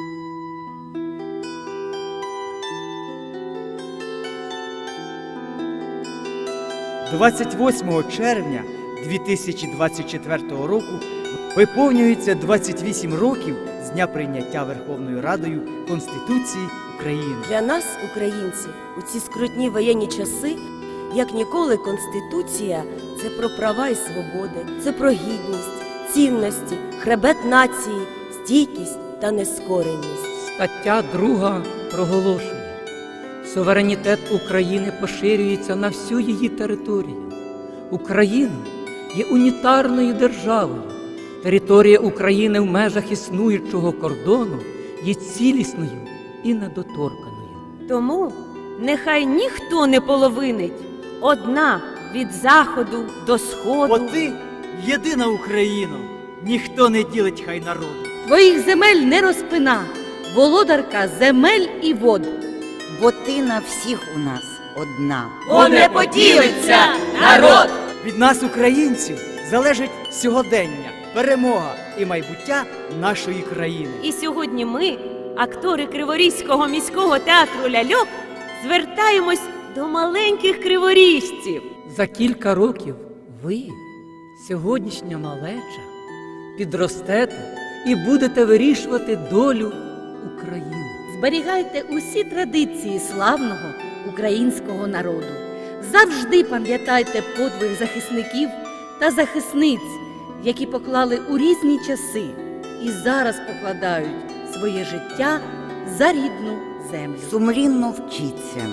– 28 червня 2024 року виповнюється 28 років з дня прийняття Верховною Радою Конституції України. Для нас, українців, у ці скрутні воєнні часи, як ніколи, Конституція це про права і свободи, це про гідність, цінності, хребет нації, стійкість та нескореність. Стаття 2 проголошує, суверенітет України поширюється на всю її територію. Україна є унітарною державою. Територія України в межах існуючого кордону є цілісною і недоторканою. Тому нехай ніхто не половинить одна від заходу до сходу. Бо ти єдина Україна, ніхто не ділить хай народу. Твоїх земель не розпина, володарка земель і вод. бо ти на всіх у нас одна. Бо не поділиться народ! Від нас, українців, залежить сьогодення, перемога і майбуття нашої країни. І сьогодні ми, актори Криворізького міського театру Ляльок, звертаємось до маленьких криворіжців. За кілька років ви, сьогоднішня малеча, підростете і будете вирішувати долю України. Зберігайте усі традиції славного українського народу. Завжди пам'ятайте подвиг захисників та захисниць, які поклали у різні часи і зараз покладають своє життя за рідну землю. Сумлінно вчіться,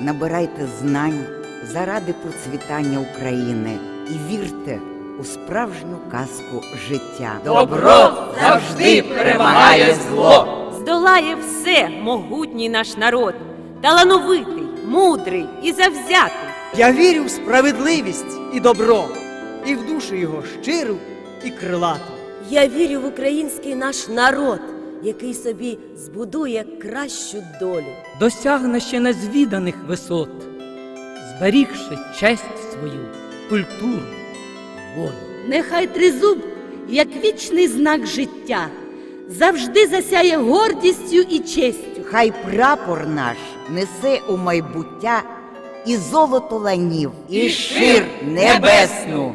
набирайте знань заради процвітання України і вірте у справжню казку життя. Добро завжди перемагає зло. Здолає все могутній наш народ, талановитий, мудрий і завзятий. Я вірю в справедливість і добро, і в душу його щиру і крилату. Я вірю в український наш народ, який собі збудує кращу долю. досягне ще незвіданих висот, зберігши честь свою, культуру, волю. Нехай тризуб, як вічний знак життя, завжди засяє гордістю і честю. Хай прапор наш несе у майбуття і золото ланів, і шир небесну.